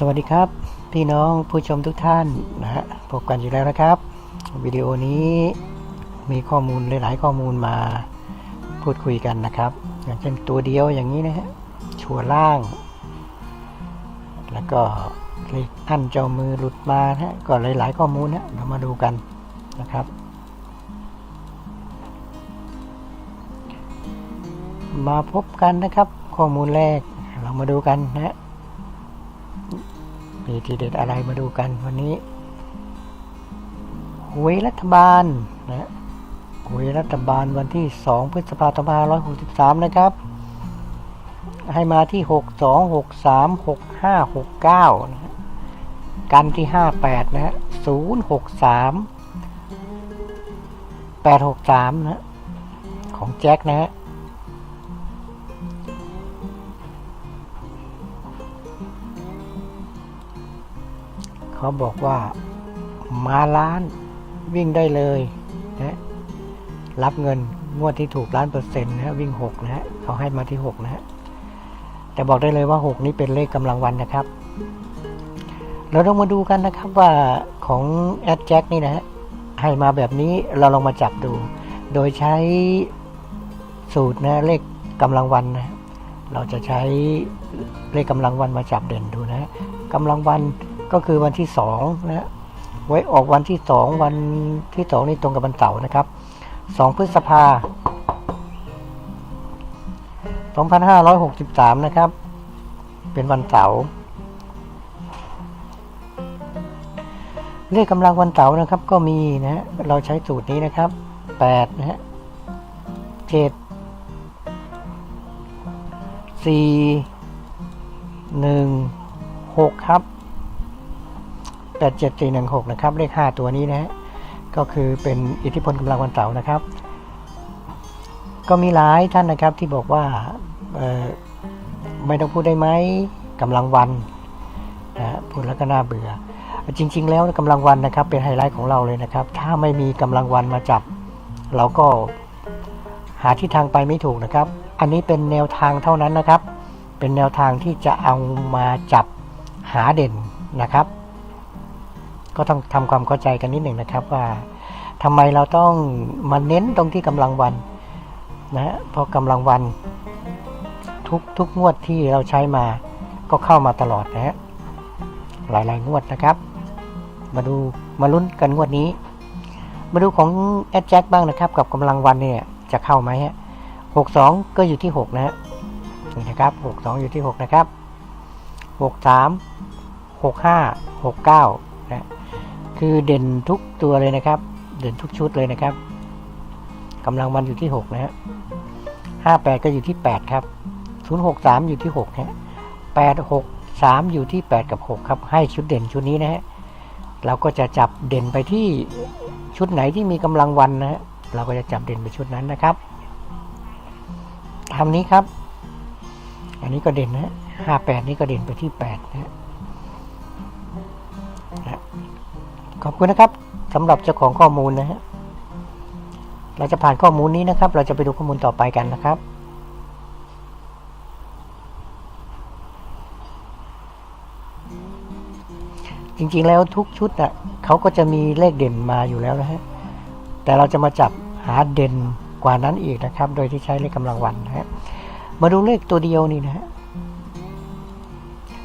สวัสดีครับ พี่น้องผู้ชมทุกท่านนะฮะพบกันอยู่แล้วนะครับ วิดีโอนี้มีข้อมูลหลาย ๆ ข้อมูลมาพูดคุยกันนะครับ อย่างเช่นตัวเดียวอย่างนี้นะฮะชัวร์ล่าง แล้วก็เลขอันเจ้ามือหลุดมานะฮะก็หลาย ๆ ข้อมูลนะเรามาดูกันนะครับ มาพบกันนะครับ ข้อมูลแรกเรามาดูกันนะฮะ มีทีเด็ดอะไรมาดูกันวันนี้หวยรัฐบาลนะหวยรัฐบาลวันที่ 2 พฤษภาคม2563 นะครับ ให้มาที่ 62 63 65 69 นะกันที่ 58 นะฮะ063 863 นะ ของแจ็คนะฮะ เขาบอกว่ามาล้านวิ่งได้เลยนะรับเงินงวดที่ถูกล้านเปอร์เซ็นต์นะวิ่งหกนะฮะเขาให้มาที่หกนะฮะแต่บอกได้เลยว่าหกนี้เป็นเลขกำลังวันนะครับ เราต้องมาดูกันนะครับว่าของแอดแจ็คนี่นะฮะให้มาแบบนี้เราลองมาจับดู โดยใช้สูตรนะเลขกำลังวันนะเราจะใช้เลขกำลังวันมาจับเด่นดูนะกำลังวัน ก็คือวันที่สองนะฮะไว้ออกวันที่สองวันที่สองนี่ตรงกับวันเสาร์นะครับสองพฤษภาสองพันห้าร้อยหกสิบสามนะครับ เป็นวันเสาร์เลขกำลังวันเสาร์นะครับ ก็มีนะฮะเราใช้สูตรนี้นะครับแปดนะฮะเจ็ดสี่หนึ่งหกครับ 87416 นะครับ เลข 5 ตัวนี้นะฮะก็คือเป็นอิทธิพลกำลังวันเสาร์นะครับ ก็มีหลายท่านนะครับที่บอกว่าไม่ต้องพูดได้ไหมกำลังวันนะฮะพูดแล้วก็น่าเบื่อ จริง ๆ แล้วกำลังวันนะครับเป็นไฮไลท์ของเราเลยนะครับ ถ้าไม่มีกำลังวันมาจับ เราก็หาที่ทางไปไม่ถูกนะครับ อันนี้เป็นแนวทางเท่านั้นนะครับ เป็นแนวทางที่จะเอามาจับหาเด่นนะครับ ก็ต้องทำความเข้าใจกันนิดหนึ่งนะครับว่าทำไมเราต้องมาเน้นตรงที่กำลังวันนะฮะเพราะกำลังวันทุกทุกงวดที่เราใช้มาก็เข้ามาตลอดนะฮะหลายๆงวดนะครับ มาดูมาลุ้นกันงวดนี้ มาดูของแอดแจ็คบ้างนะครับ กับกำลังวันเนี่ยจะเข้าไหมฮะหกสองก็อยู่ที่หกนะฮะนี่นะครับหกสองอยู่ที่หกนะครับหกสามหกห้าหกเก้า คือเด่นทุกตัวเลยนะครับ เด่นทุกชุดเลยนะครับกำลังวันอยู่ที่หกนะฮะห้าแปดก็อยู่ที่แปดครับศูนย์หกสามอยู่ที่หกฮะแปดหกสามอยู่ที่แปดกับหกครับ ให้ชุดเด่นชุดนี้นะฮะเราก็จะจับเด่นไปที่ชุดไหนที่มีกำลังวันนะฮะเราก็จะจับเด่นไปชุดนั้นนะครับทำนี้ครับ อันนี้ก็เด่นนะห้าแปดนี้ก็เด่นไปที่แปดนะ ขอบคุณนะครับสำหรับเจ้าของข้อมูลนะฮะเราจะผ่านข้อมูลนี้นะครับ เราจะไปดูข้อมูลต่อไปกันนะครับจริงๆแล้วทุกชุดอะเขาก็จะมีเลขเด่นมาอยู่แล้วนะฮะแต่เราจะมาจับหาเด่นกว่านั้นอีกนะครับ โดยที่ใช้เลขกำลังวันนะฮะมาดูเลขตัวเดียวนี่นะฮะ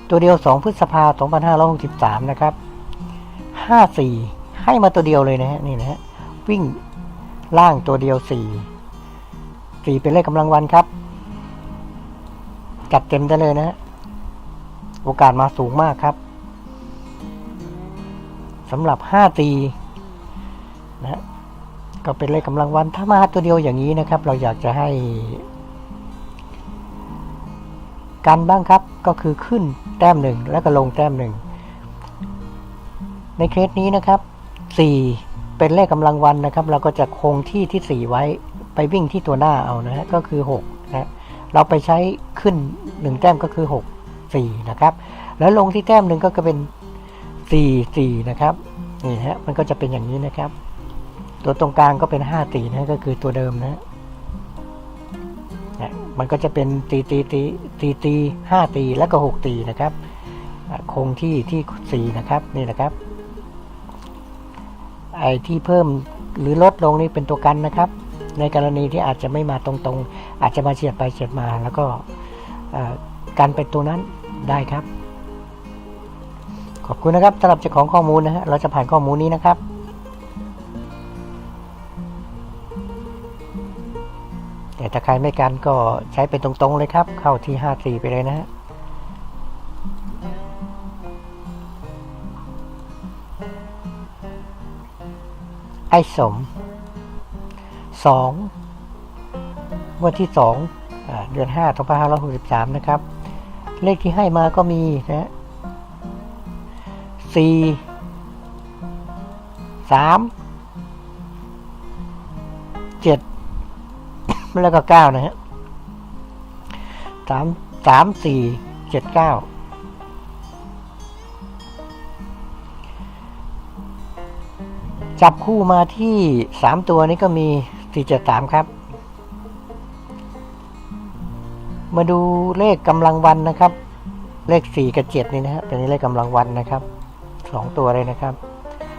ตัวเดียว 2 พฤษภาคม2563 นะครับ ห้าสี่ให้มาตัวเดียวเลยนะฮะนี่นะฮะวิ่งล่างตัวเดียวสี่สี่เป็นเลขกำลังวันครับ จัดเต็มได้เลยนะฮะโอกาสมาสูงมากครับสำหรับห้าตีนะฮะก็เป็นเลขกำลังวันถ้ามาตัวเดียวอย่างนี้นะครับ เราอยากจะให้ กันบ้างครับก็คือขึ้นแต้มหนึ่งแล้วก็ลงแต้มหนึ่ง ในเคสนี้นะครับ 4 เป็นเลขกำลังวันนะครับ เราก็จะคงที่ที่ 4 ไว้ไปวิ่งที่ตัวหน้าเอานะฮะก็คือ6นะเราไปใช้ขึ้น 1 แต้มก็คือ 6 4 นะครับ แล้วลงที่แต้มหนึ่งก็จะเป็น 4 4 นะครับนี่ฮะมันก็จะเป็นอย่างนี้นะครับ ตัวตรงกลางก็เป็น5ตีนะก็คือตัวเดิมนะนะมันก็จะเป็นตีตีตีตีตีห้าตีแล้วก็หกตีนะครับ คงที่ที่สี่นะครับนี่นะครับ ไอ้ที่เพิ่มหรือลดลงนี่เป็นตัวกันนะครับ ในกรณีที่อาจจะไม่มาตรงๆ อาจจะมาเฉียดไปเฉียดมาแล้วก็กันเป็นตัวนั้นได้ครับ ขอบคุณนะครับสำหรับเจ้าของข้อมูลนะฮะเราจะผ่านข้อมูลนี้นะครับแต่ถ้าใครไม่กันก็ใช้เป็นตรงๆเลยครับ เข้าที่ 54 ไปเลยนะฮะ ไอ้สมสองวันที่สองเดือนห้าสองพันห้าร้อยหกสิบสามนะครับ เลขที่ให้มาก็มีนะฮะสี่สามเจ็ดแล้วก็เก้านะฮะสามสามสี่เจ็ดเก้า จับคู่มาที่สามตัวนี้ก็มีสี่เจ็ดสามครับ มาดูเลขกำลังวันนะครับ เลขสี่กับเจ็ดนี่นะฮะเป็นเลขกำลังวันนะครับสองตัวเลยนะครับ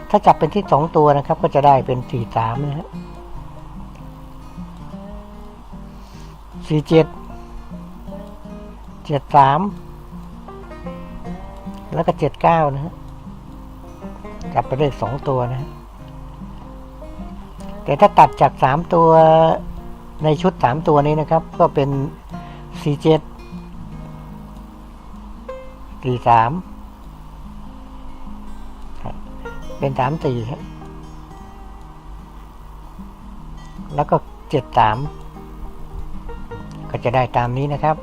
ถ้าจับเป็นที่สองตัวนะครับ ก็จะได้เป็นสี่สามนะฮะสี่เจ็ดเจ็ดสามแล้วก็เจ็ดเก้านะฮะจับเป็นเลขสองตัวนะฮะ แต่ถ้าตัดจากสามตัวในชุดสามตัวนี้นะครับ ก็เป็นสี่เจ็ดสี่สามเป็นสามสี่แล้วก็เจ็ดสามก็จะได้ตามนี้นะครับ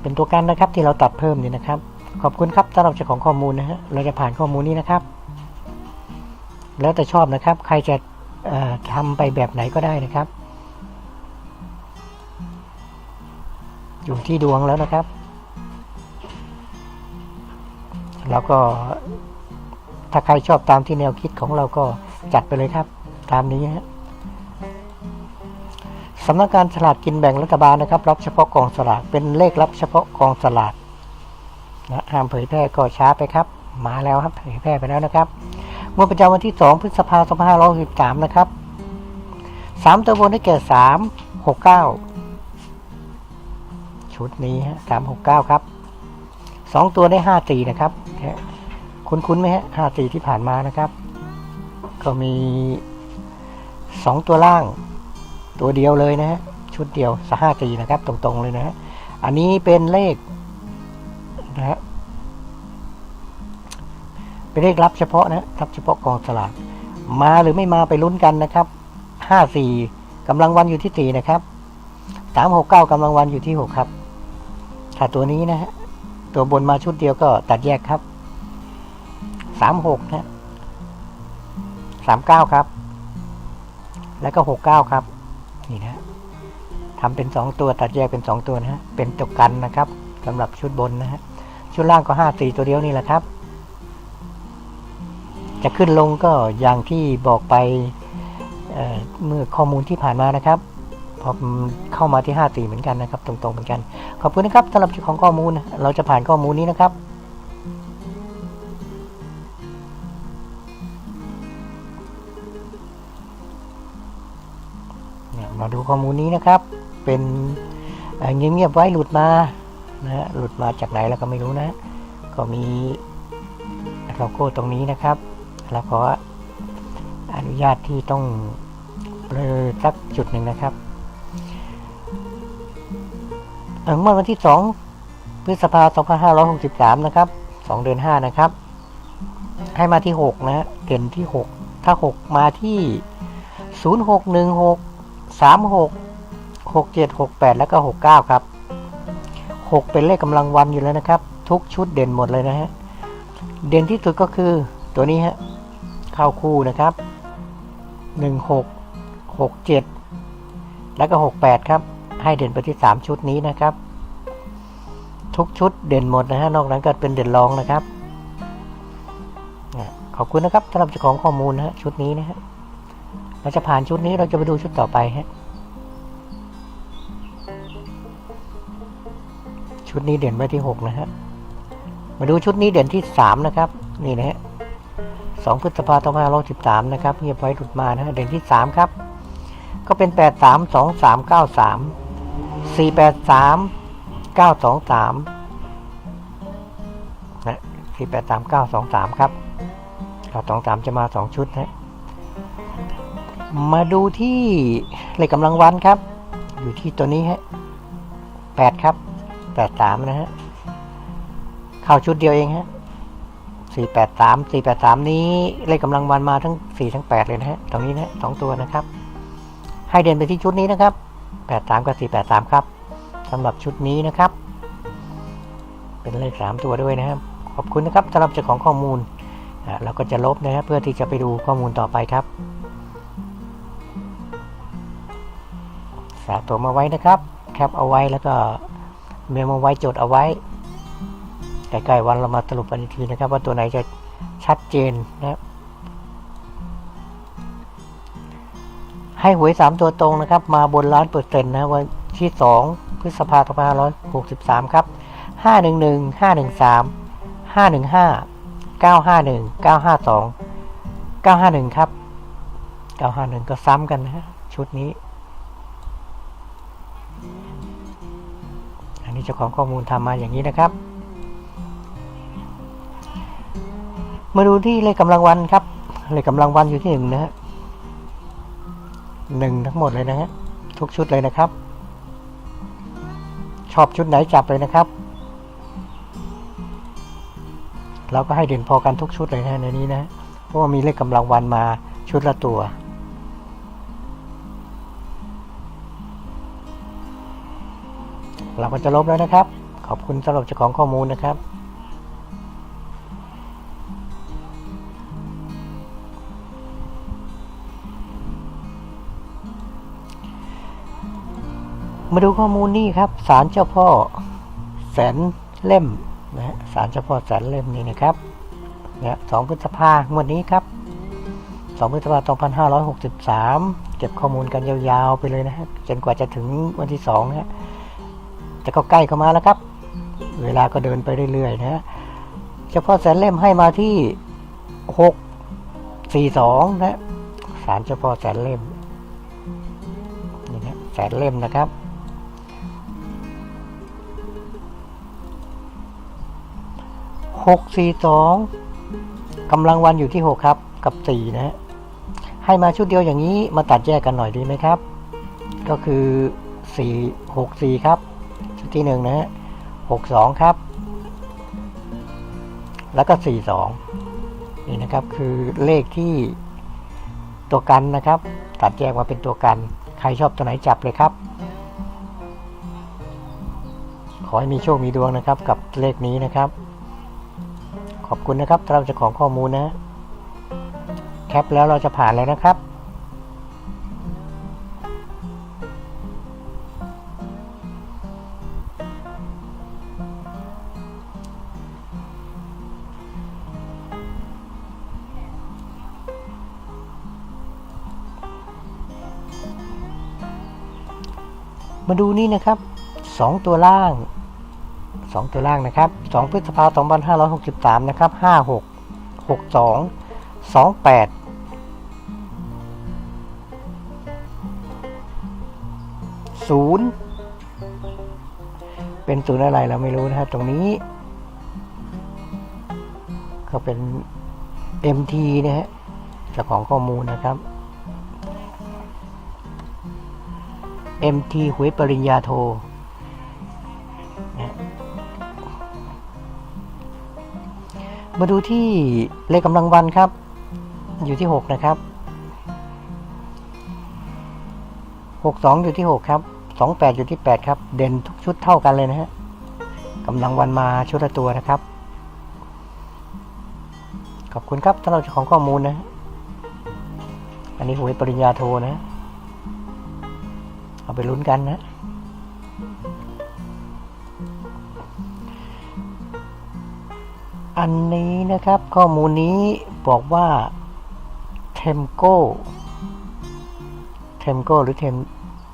เป็นตัวกันนะครับที่เราตัดเพิ่มนี่นะครับ อบคุณครับสำหรับเจ้าของข้อมูลนะฮะเราจะผ่านข้อมูลนี้นะครับ แล้วแต่ชอบนะครับ ใครจะเอ่อทำไปแบบไหนก็ได้นะครับ อยู่ที่ดวงแล้วนะครับ แล้วก็ถ้าใครชอบตามที่แนวคิดของเราก็จัดไปเลยครับ ตามนี้ฮะสำนักงานสลากกินแบ่งรัฐบาลนะครับ รับเฉพาะกองสลากเป็นเลขรับเฉพาะกองสลาก นะห้ามเผยแพร่ก็ช้าไปครับ มาแล้วครับเผยแพร่ไปแล้วนะครับงวดประจำวันที่ 2 พฤษภาคม2563นะครับ3ตัวบนได้แก่ 3 6 9 ชุดนี้ฮะ3 6 9 ครับ 2 ตัวได้5 4นะครับแค่คุ้นๆไหมฮะ5 4ที่ผ่านมานะครับ ก็มี 2 ตัวล่าง ตัวเดียวเลยนะฮะ ชุดเดียวสห้า4นะครับ ตรงๆเลยนะฮะ อันนี้เป็นเลข นะฮะเป็นเลขรับเฉพาะนะครับ เฉพาะกองสลากมาหรือไม่มาไปลุ้นกันนะครับห้าสี่กำลังวันอยู่ที่สี่นะครับสามหกเก้ากำลังวันอยู่ที่หกครับถ้าตัวนี้นะฮะตัวบนมาชุดเดียวก็ตัดแยกครับสามหกนะสามเก้าครับ แล้วก็หกเก้าครับ นี่นะทำเป็นสองตัวตัดแยกเป็นสองตัวนะฮะเป็นตัวกันนะครับสำหรับชุดบนนะฮะ ชุดล่างก็ห้าตีตัวเดียวนี่แหละครับ จะขึ้นลงก็อย่างที่บอกไปเเมื่อข้อมูลที่ผ่านมานะครับพอเข้ามาที่ห้าตีเหมือนกันนะครับ ตรงๆเหมือนกัน ขอบคุณนะครับสำหรับเจ้าของข้อมูล เราจะผ่านข้อมูลนี้นะครับมาดูข้อมูลนี้นะครับ เป็นเเงียบๆไว้หลุดมา นะฮะหลุดมาจากไหนแล้วก็ไม่รู้นะ ก็มีโลโก้ตรงนี้นะครับแล้วขออนุญาตที่ต้องเบลอสักจุดหนึ่งนะครับเมื่อวันที่ 2 พฤษภาคม2563 นะครับ 2 เดือน 5 นะครับ ให้มาที่ 6 นะฮะเด่นที่ 6 ถ้า 6 มาที่ 0616 36 67 68 แล้วก็ 69 ครับ 6 เป็นเลขกำลังวันอยู่แล้วนะครับ ทุกชุดเด่นหมดเลยนะฮะ เด่นที่สุดก็คือตัวนี้ฮะเข้าคู่นะครับ 16 67 แล้วก็ 68 ครับ ให้เด่นไปที่ 3 ชุดนี้นะครับ ทุกชุดเด่นหมดนะฮะนอกนั้นก็เป็นเด่นรองนะครับขอบคุณนะครับสำหรับเจ้าของข้อมูลนะฮะชุดนี้นะฮะเราจะผ่านชุดนี้เราจะไปดูชุดต่อไปฮะ ชุดนี้เด่นไว้ที่หกนะฮะ มาดูชุดนี้เด่นที่สามนะครับ นี่นะฮะสองพฤษภาคมห้ารอยสิบสามนะครับ เงียบไว้หลุดมานะฮะ เด่นที่สามครับ ก็เป็นแปดสามสองสามเก้าสามสี่แปดสามเก้าสองสามนะสี่แปดสามเก้าสองสามครับเก้าสองสามจะมาสองชุดนะมาดูที่เลขกำลังวันครับ อยู่ที่ตัวนี้ฮะแปดครับ แปดสามนะฮะ เข้าชุดเดียวเองฮะสี่แปดสามสี่แปดสามนี้เลขกำลังวันมาทั้งสี่ทั้งแปดเลยนะฮะ ตรงนี้นะสองตัวนะครับ ให้เด่นไปที่ชุดนี้นะครับแปดสามกับสี่แปดสามครับสำหรับชุดนี้นะครับ เป็นเลขสามตัวด้วยนะครับ ขอบคุณนะครับสำหรับเจ้าของข้อมูลเราก็จะลบนะฮะเพื่อที่จะไปดูข้อมูลต่อไปครับสะสมเอาไว้นะครับ แคปเอาไว้แล้วก็ เมมเอาไว้จดเอาไว้ใกล้ๆวันเรามาสรุปกันอีกทีนะครับ ว่าตัวไหนจะชัดเจนนะครับให้หวยสามตัวตรงนะครับ มาบนล้านเปอร์เซ็นต์นะวันที่สองพฤษภาคมห้าร้อยหกสิบสามครับห้าหนึ่งหนึ่งห้าหนึ่งสามห้าหนึ่งห้าเก้าห้าหนึ่งเก้าห้าสองเก้าห้าหนึ่งครับเก้าห้าหนึ่งก็ซ้ำกันนะฮะชุดนี้ เจ้าของข้อมูลทำมาอย่างนี้นะครับ มาดูที่เลขกำลังวันครับ เลขกำลังวันอยู่ที่หนึ่งนะฮะหนึ่งทั้งหมดเลยนะฮะทุกชุดเลยนะครับ ชอบชุดไหนจับเลยนะครับ เราก็ให้เด่นพอกันทุกชุดเลยนะในนี้นะเพราะว่ามีเลขกำลังวันมาชุดละตัว เราก็จะลบแล้วนะครับ ขอบคุณสำหรับเจ้าของข้อมูลนะครับมาดูข้อมูลนี่ครับศาลเจ้าพ่อแสนเล่มนะฮะศาลเจ้าพ่อแสนเล่มนี่นะครับเนี่ยสองพฤษภาวดนี้ครับสองพฤษภาสองพันห้าร้อยหกสิบสามเก็บข้อมูลกันยาวๆไปเลยนะฮะจนกว่าจะถึงวันที่สองนะฮะ แต่ก็ใกล้เข้ามาแล้วครับ เวลาก็เดินไปเรื่อยๆนะเฉพาะแสนเล่มให้มาที่หกสี่สองนะสารเฉพาะแสนเล่มนี่นะแสนเล่มนะครับหกสี่สองกำลังวันอยู่ที่หกครับกับสี่นะฮะให้มาชุดเดียวอย่างนี้มาตัดแยกกันหน่อยดีไหมครับ ก็คือสี่หกสี่ครับ ที่หนึ่งนะฮะหกสองครับ แล้วก็สี่สองนี่นะครับคือเลขที่ตัวกันนะครับ ตัดแยกมาเป็นตัวกัน ใครชอบตัวไหนจับเลยครับ ขอให้มีโชคมีดวงนะครับ กับเลขนี้นะครับ ขอบคุณนะครับเราจะของข้อมูลนะ แคปแล้วเราจะผ่านแล้วนะครับ มาดูนี่นะครับสองตัวล่างสองตัวล่างนะครับสองพฤษภาคม2563 นะครับ 56 62 28 ศูนย์เป็นศูนย์อะไรเราไม่รู้นะฮะตรงนี้ก็เป็น MT นะฮะเจ้าของข้อมูลนะครับ MT หวยปริญญาโทมาดูที่เลขกำลังวันครับ อยู่ที่ 6 นะครับ 62 อยู่ที่ 6 ครับ 28 อยู่ที่ 8 ครับ เด่นทุกชุดเท่ากันเลยนะฮะกำลังวันมาชุดละตัวนะครับ ขอบคุณครับสำหรับเจ้าของข้อมูลนะ อันนี้หวยปริญญาโทนะ ไปลุ้นกันนะ อันนี้นะครับข้อมูลนี้บอกว่าเทมโก้เทมโก้หรือเทม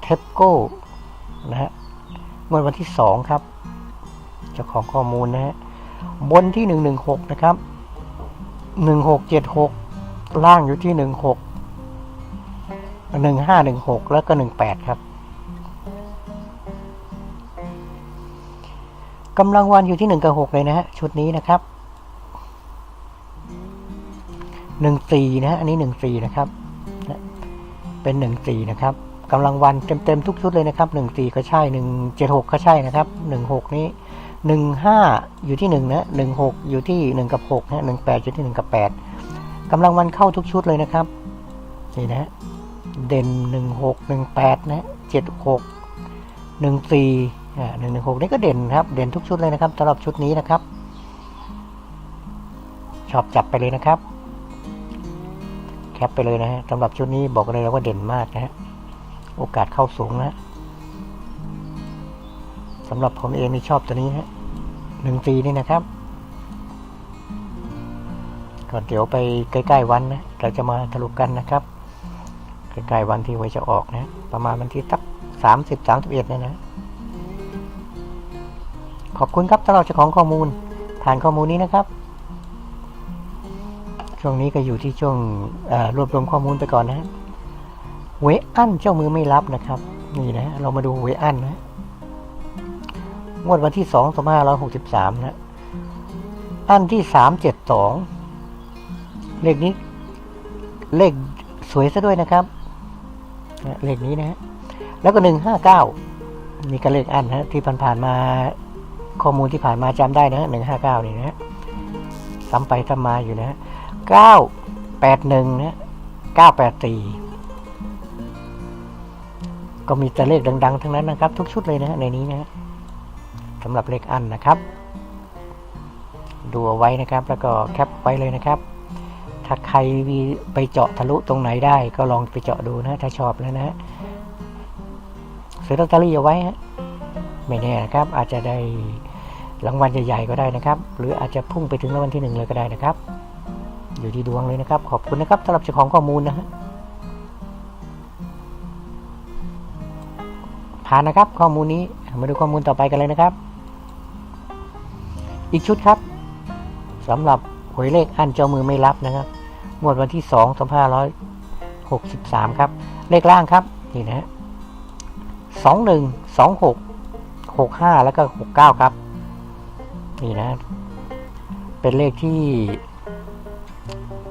เทปโก้นะฮะเมื่อวันที่สองครับ เจ้าของข้อมูลนะฮะบนที่หนึ่งหนึ่งหกนะครับหนึ่งหกเจ็ดหกล่างอยู่ที่หนึ่งหกหนึ่งห้าหนึ่งหกแล้วก็หนึ่งแปดครับ กำลังวันอยู่ที่หนึ่งกับหกเลยนะฮะ ชุดนี้นะครับหนึ่งสี่นะฮะ อันนี้หนึ่งสี่นะครับ เป็นหนึ่งสี่นะครับกำลังวันเต็มๆทุกชุดเลยนะครับหนึ่งสี่ก็ใช่หนึ่งเจ็ดหกก็ใช่นะครับหนึ่งหกนี้หนึ่งห้าอยู่ที่หนึ่งนะหนึ่งหกอยู่ที่หนึ่งกับหกนะหนึ่งแปดอยู่ที่หนึ่งกับแปดกำลังวันเข้าทุกชุดเลยนะครับ นี่นะ เด่นหนึ่งหกหนึ่งแปดนะเจ็ด หนึ่งหนึ่งหกนี่ก็เด่นครับ เด่นทุกชุดเลยนะครับสำหรับชุดนี้นะครับ ชอบจับไปเลยนะครับ แคปไปเลยนะฮะสำหรับชุดนี้บอกเลยว่าเด่นมากนะฮะ โอกาสเข้าสูงนะสำหรับผมเองนี่ชอบตัวนี้ฮะหนึ่งปีนี่นะครับก่อนเดี๋ยวไปใกล้ ๆ วันนะ เราจะมาสรุปกันนะครับ ใกล้ ๆ วันที่หวยจะออกนะ ประมาณวันที่สักสามสิบสามสิบเอ็ดเนี่ยนะ ขอบคุณครับสำหรับเจ้าของข้อมูลผ่านข้อมูลนี้นะครับ ช่วงนี้ก็อยู่ที่ช่วงรวบรวมข้อมูลไปก่อนนะฮะเวอันเจ้ามือไม่รับนะครับ นี่นะ เรามาดูเวอันนะงวดวันที่สองสองห้าร้อยหกสิบสามนะอันที่สามเจ็ดสองเลขนี้เลขสวยซะด้วยนะครับเลขนี้นะฮะแล้วก็หนึ่งห้าเก้านี่ก็เลขอันนะที่ผ่านๆมา ข้อมูลที่ผ่านมาจำได้นะหนึ่งห้าเก้านี่นะซ้ำไปซ้ำมาอยู่นะฮะเก้าแปดหนึ่งนะเก้าแปดสี่ก็มีแต่เลขดัง ๆ ทั้งนั้นนะครับ ทุกชุดเลยนะในนี้นะสำหรับเลขอันนะครับ ดูเอาไว้นะครับแล้วก็แคปไว้เลยนะครับ ถ้าใครไปเจาะทะลุตรงไหนได้ ก็ลองไปเจาะดูนะ ถ้าชอบแล้วนะฮะซื้อลอตเตอรี่เอาไว้ฮะ ไม่แน่นะครับ อาจจะได้รางวัลใหญ่ๆก็ได้นะครับ หรืออาจจะพุ่งไปถึงรางวัลที่หนึ่งเลยก็ได้นะครับ อยู่ที่ดวงเลยนะครับ ขอบคุณนะครับสำหรับเจ้าของข้อมูลนะฮะผ่านนะครับข้อมูลนี้มาดูข้อมูลต่อไปกันเลยนะครับ อีกชุดครับสำหรับหวยเลขอันเจ้ามือไม่รับนะครับงวดวันที่สองสองพันร้อยหกสิบสามครับ เลขล่างครับนี่นะสอง หนึ่งสองหกห้าแล้วก็หกเก้าครับ นี่นะ เป็นเลขที่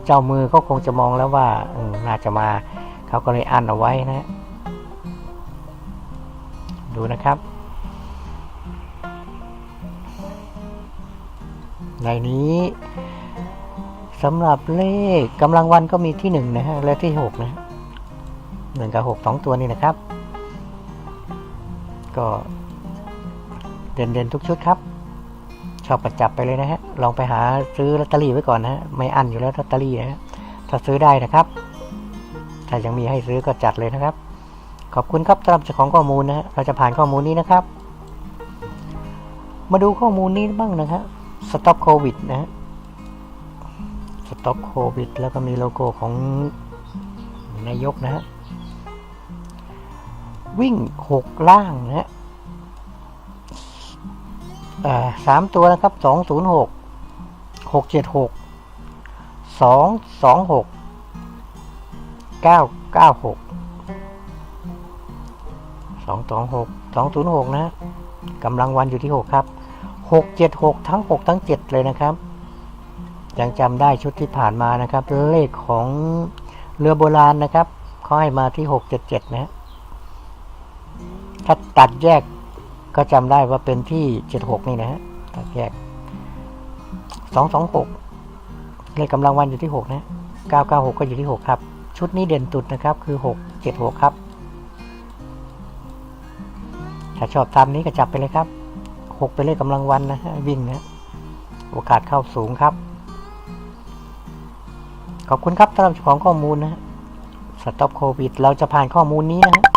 เจ้ามือก็คงจะมองแล้วว่าน่าจะมาเขาก็เลยอันเอาไว้นะ ดูนะครับ ในนี้สำหรับเลขกำลังวันก็มีที่หนึ่งนะฮะ และที่หกนะฮะหนึ่งกับหกสองตัวนี้นะครับ ก็ เด่นเด่นๆทุกชุดครับ ชอบประจับไปเลยนะฮะ ลองไปหาซื้อลอตเตอรี่ไว้ก่อนนะฮะ ไม่อั้นอยู่แล้วลอตเตอรี่นะฮะ ถ้าซื้อได้นะครับ ถ้ายังมีให้ซื้อก็จัดเลยนะครับ ขอบคุณครับสำหรับเจ้าของข้อมูลนะฮะ เราจะผ่านข้อมูลนี้นะครับ มาดูข้อมูลนี้บ้างนะครับสต็อปโควิดนะฮะสต็อปโควิดแล้วก็มีโลโก้ของนายกนะฮะวิ่งหกล่างนะฮะ สามตัวนะครับสองศูนย์หกหกเจ็ดหกสองสองหกเก้าเก้าหกสองสองหกสองศูนย์หกนะกำลังวันอยู่ที่หกครับหกเจ็ดหกทั้งหกทั้งเจ็ดเลยนะครับยังจำได้ชุดที่ผ่านมานะครับ เลขของเรือโบราณนะครับเขาให้มาที่หกเจ็ดเจ็ดนะฮะถ้าตัดแยก ก็จำได้ว่าเป็นที่เจ็ดหกนี่นะฮะตัดแยกสองสองหกเลขกำลังวันอยู่ที่หกนะเก้าเก้าหกก็อยู่ที่หกครับ ชุดนี้เด่นตุดนะครับคือหกเจ็ดหกครับ ถ้าชอบตามนี้ก็จับไปเลยครับหกเป็นเลขกำลังวันนะฮะวิ่งนะ โอกาสเข้าสูงครับ ขอบคุณครับสำหรับของข้อมูลนะฮะสต็อปโควิด เราจะผ่านข้อมูลนี้นะฮะ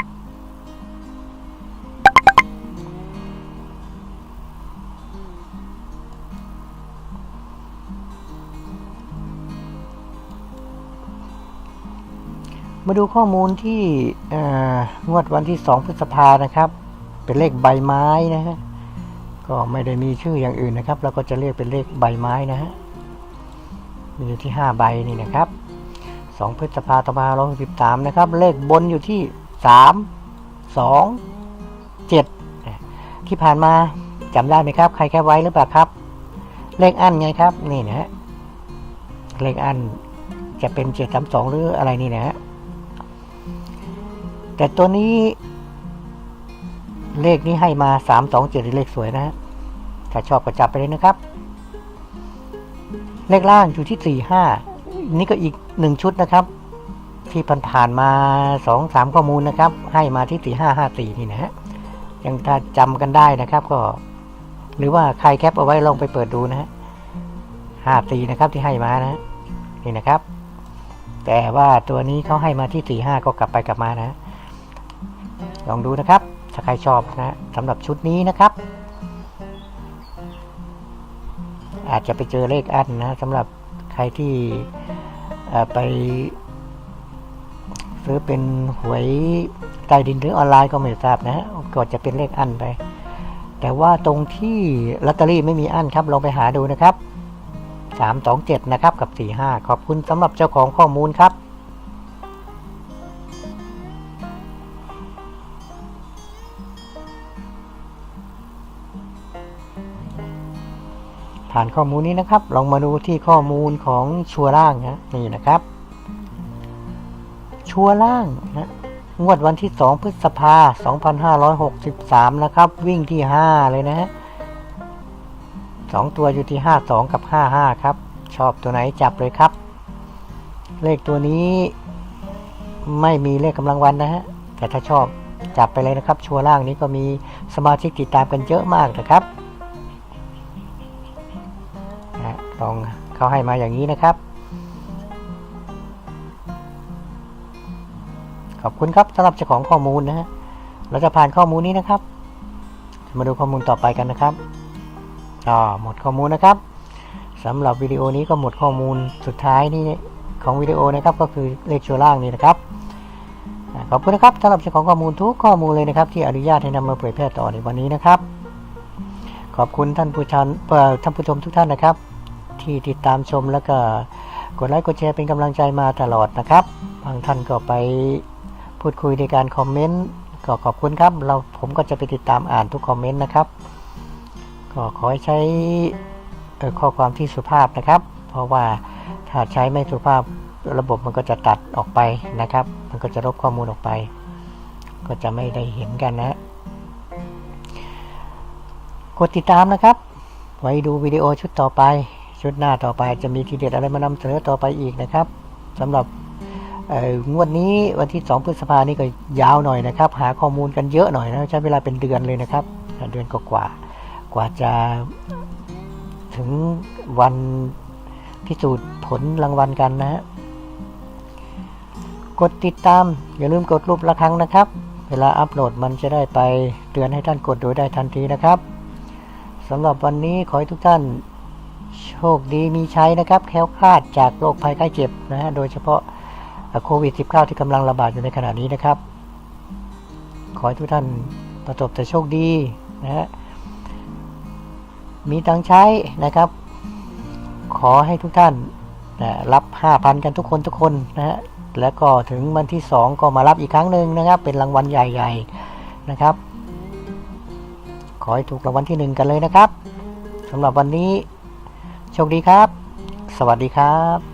มาดูข้อมูลที่งวดวันที่ 2 พฤษภานะครับ เป็นเลขใบไม้นะฮะก็ไม่ได้มีชื่ออย่างอื่นนะครับ เราก็จะเรียกเป็นเลขใบไม้นะฮะมีอยู่ที่ห้าใบนี่นะครับสองพฤษภาคมร้อยสิบสามนะครับ เลขบนอยู่ที่สามสองเจ็ดที่ผ่านมาจำได้ไหมครับ ใครแคปไว้หรือเปล่าครับ เลขอันไงครับ นี่นะฮะ เลขอันจะเป็นเจ็ดสามสองหรืออะไรนี่นะฮะ แต่ตัวนี้ เลขนี้ให้มาสามสองเจ็ดเลขสวยนะฮะถ้าชอบก็จับไปเลยนะครับ เลขล่างอยู่ที่สี่ห้านี่ก็อีกหนึ่งชุดนะครับ ที่ผ่านมาสองสามข้อมูลนะครับ ให้มาที่สี่ห้าห้าสี่นี่นะฮะยังถ้าจำกันได้นะครับ ก็ หรือว่าใครแคปเอาไว้ลองไปเปิดดูนะฮะห้าสี่นะครับที่ให้มานะ นี่นะครับ แต่ว่าตัวนี้เขาให้มาที่สี่ห้าก็กลับไปกลับมานะ ลองดูนะครับถ้าใครชอบนะสำหรับชุดนี้นะครับ อาจจะไปเจอเลขอันนะสำหรับใครที่ไปซื้อเป็นหวยใต้ดินหรือออนไลน์ก็ไม่ทราบนะฮะก็จะเป็นเลขอันไป แต่ว่าตรงที่ลอตเตอรี่ไม่มีอันครับลองไปหาดูนะครับสามสองเจ็ดนะครับกับสี่ห้าขอบคุณสำหรับเจ้าของข้อมูลครับ ผ่านข้อมูลนี้นะครับ ลองมาดูที่ข้อมูลของชัวร่างนะนี่นะครับ ชัวร่างนะงวดวันที่ 2 พฤษภา 2563 นะครับ วิ่งที่ 5 เลยนะฮะสองตัวอยู่ที่ 52 กับ 55 ครับ ชอบตัวไหนจับเลยครับ เลขตัวนี้ไม่มีเลขกำลังวันนะฮะแต่ถ้าชอบจับไปเลยนะครับ ชัวร่างนี้ก็มีสมาชิกติดตามกันเยอะมากนะครับ องเขาให้มาอย่างนี้นะครับ ขอบคุณครับสำหรับเจ้าของข้อมูลนะฮะเราจะผ่านข้อมูลนี้นะครับ มาดูข้อมูลต่อไปกันนะครับอ่าหมดข้อมูลนะครับสำหรับวิดีโอนี้ก็หมดข้อมูลสุดท้ายนี่ของวิดีโอนะครับก็คือเลขชัวล่างนี่นะครับขอบคุณนะครับสำหรับเจ้าของข้อมูลทุกข้อมูลเลยนะครับ ที่อนุญาตให้นำมาเผยแพร่ต่อในวันนี้นะครับ ขอบคุณท่านผู้ชมท่านผู้ชมทุกท่านนะครับ ที่ติดตามชมแล้วก็กดไลค์กดแชร์เป็นกำลังใจมาตลอดนะครับ บางท่านก็ไปพูดคุยในการคอมเมนต์ก็ขอบคุณครับ เราผมก็จะไปติดตามอ่านทุกคอมเมนต์นะครับ ก็ขอให้ใช้ข้อความที่สุภาพนะครับ เพราะว่าถ้าใช้ไม่สุภาพระบบมันก็จะตัดออกไปนะครับ มันก็จะลบข้อมูลออกไป ก็จะไม่ได้เห็นกันนะกดติดตามนะครับ ไว้ดูวิดีโอชุดต่อไป ชุดหน้าต่อไปจะมีทีเด็ดอะไรมานำเสนอต่อไปอีกนะครับสำหรับงวดนี้วันที่ 2 พฤษภานี่ก็ยาวหน่อยนะครับ หาข้อมูลกันเยอะหน่อยนะใช้เวลาเป็นเดือนเลยนะครับ เดือนกว่ากว่าจะถึงวันพิสูจน์ผลรางวัลกันนะฮะกดติดตาม อย่าลืมกดรูประฆังนะครับ เวลาอัปโหลดมันจะได้ไปเตือนให้ท่านกดโดูได้ทันทีนะครับสำหรับวันนี้ขอให้ทุกท่าน โชคดีมีใชัยนะครับ แคล้วคลาดจากโรคภัยไข้เจ็บนะฮะ โดยเฉพาะโควิด -19 ที่กำลังระบาดอยู่ในขณะนี้นะครับ ขอให้ทุกท่านประสบแต่โชคดีนะฮะ มีตังใช้นะครับ ขอให้ทุกท่านนะรับ 5,000 กันทุกคนทุกคนนะฮะ แล้วก็ถึงวันที่ 2 ก็มารับอีกครั้งหนึ่งนะครับ เป็นรางวัลใหญ่ ๆนะครับ ขอให้ถูกรางวัลที่หนึ่งกันเลยนะครับสำหรับวันนี้ โชคดีครับ สวัสดีครับ